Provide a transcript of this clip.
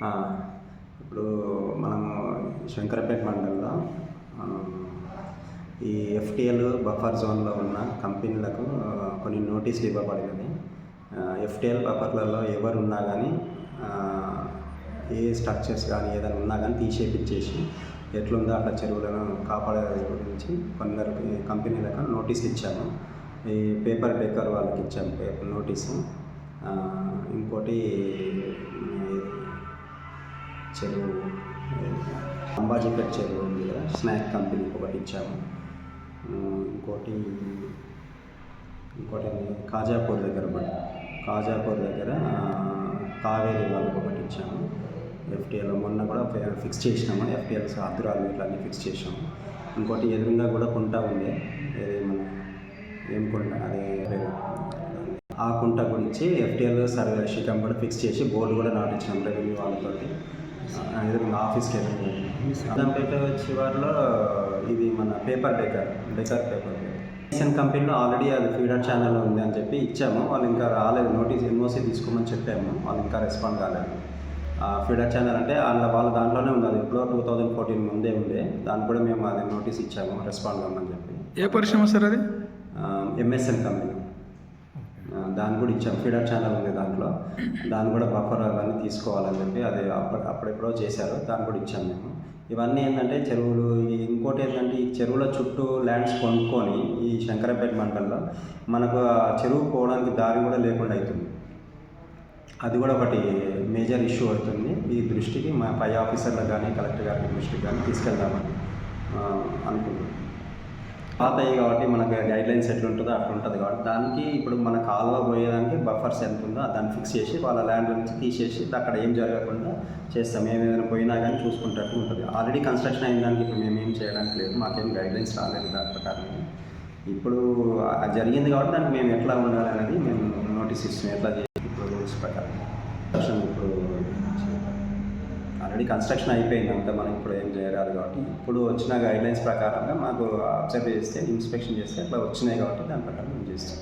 ఇప్పుడు మనము శంకరపేట మండలంలో ఈ ఎఫ్టీఎల్ బఫర్ జోన్లో ఉన్న కంపెనీలకు కొన్ని నోటీసులు ఇవ్వబడినవి. ఎఫ్టీఎల్ బఫర్లలో ఎవరు ఉన్నా కానీ ఏ స్ట్రక్చర్స్ కానీ ఏదైనా ఉన్నా కానీ తీసేపిచ్చేసి ఎట్లుందో అట్లా చెరువులను కాపాడే గురించి కొందరికి కంపెనీలకు నోటీస్ ఇచ్చాము. ఈ పేపర్ బేకర్ వాళ్ళకి ఇచ్చాము పేపర్ నోటీసు. ఇంకోటి చెరువు. అంబాజీపేట చెరువు ఉంది కదా స్నాక్ కంపెనీ ఒకటి ఇచ్చాము. ఇంకోటి ఇంకోటి కాజాపూర్ దగ్గర ఒకటి కాజాపూర్ దగ్గర కావేరి కావేరీ వాళ్ళకి ఒకటి ఇచ్చాము. ఎఫ్టీఎల్ మొన్న కూడా ఫిక్స్ చేసినాము. ఎఫ్టీఎల్స్ అద్దురాలు ఇట్లన్నీ ఫిక్స్ చేసాము ఇంకోటి ఎదురుగా కూడా కుంట ఉంది. ఏది మన ఏం కుంట అది ఆ కుంట గురించి ఎఫ్టీఎల్ సర్వే శిఖం కూడా ఫిక్స్ చేసి బోర్డు కూడా నాటించాం రెవెన్యూ వాళ్ళతోటి. ఎదురుగా ఆఫీస్కి ఎదురుగా అదంపేట చివరిలో ఇది మన paper decor decor paper Asian కంపెనీలో ఆల్రెడీ అది ఫీడర్ ఛానల్ ఉంది అని చెప్పి ఇచ్చాము. వాళ్ళు ఇంకా రాలేదు. నోటీస్ ఎన్ఓసి తీసుకోమని చెప్పాము. వాళ్ళు ఇంకా రెస్పాండ్ కాలేదు. ఆ ఫీడర్ ఛానల్ అంటే వాళ్ళ వాళ్ళ దాంట్లోనే ఉంది. అది ఎప్పుడో టూ థౌజండ్ ఫోర్టీన్ ముందే ఉండే. దానికి కూడా మేము అది నోటీస్ ఇచ్చాము. రెస్పాండ్ కామని చెప్పి. ఏ పరిశ్రమ సార్ అది? ఎంఎస్ఎన్ కంపెనీ దాన్ని కూడా ఇచ్చాం. ఫీడర్ ఛానల్ ఉంది దాంట్లో. దాన్ని కూడా బఫర్ అవన్నీ తీసుకోవాలని చెప్పి అది అప్పటి అప్పుడెప్పుడో చేశారు. దాన్ని కూడా ఇచ్చాం మేము. ఇవన్నీ ఏంటంటే చెరువులు ఇంకోటి ఏంటంటే ఈ చెరువుల చుట్టూ ల్యాండ్స్ కొనుక్కొని ఈ శంకరపేట మండలంలో మనకు చెరువు పోవడానికి దారి కూడా లేకుండా అవుతుంది అది కూడా ఒకటి మేజర్ ఇష్యూ అవుతుంది. ఈ దృష్టికి మా పై ఆఫీసర్లకు కానీ కలెక్టర్ గారి దృష్టికి కానీ తీసుకెళ్దామని. పాత అయ్యి కాబట్టి మనకు గైడ్ లైన్స్ ఎట్లుంటుందో అట్లా ఉంటుంది కాబట్టి దానికి ఇప్పుడు మన కాలువ పోయేదానికి బఫర్స్ ఎంత ఉందో దాన్ని ఫిక్స్ చేసి వాళ్ళ ల్యాండ్ నుంచి తీసేసి అక్కడ ఏం జరగకుండా చేస్తాం. మేము ఏదైనా పోయినా కానీ చూసుకుంటట్టు ఉంటుంది. ఆల్రెడీ కన్స్ట్రక్షన్ అయిన దానికి ఇప్పుడు మేము ఏం చేయడానికి లేదు. మాకేం గైడ్ లైన్స్ రాలేదు దాని ప్రకారం. ఇప్పుడు అది జరిగింది కాబట్టి దానికి మేము ఎట్లా ఉండాలి అనేది మేము నోటీస్ ఇస్తున్నాం ఎట్లా చేయాలి ఇప్పుడు రూల్స్ ప్రకారం కన్స్ట్రక్షన్ ఇప్పుడు అది కన్స్ట్రక్షన్ అయిపోయింది. మనం ఇప్పుడు ఏం చేయరాదు కాబట్టి. ఇప్పుడు వచ్చిన గైడ్లైన్స్ ప్రకారంగా మాకు అబ్జర్వ్ చేస్తే ఇన్స్పెక్షన్ చేస్తే అట్లా వచ్చినాయి కాబట్టి దాని ప్రకారం మేము చేస్తాం.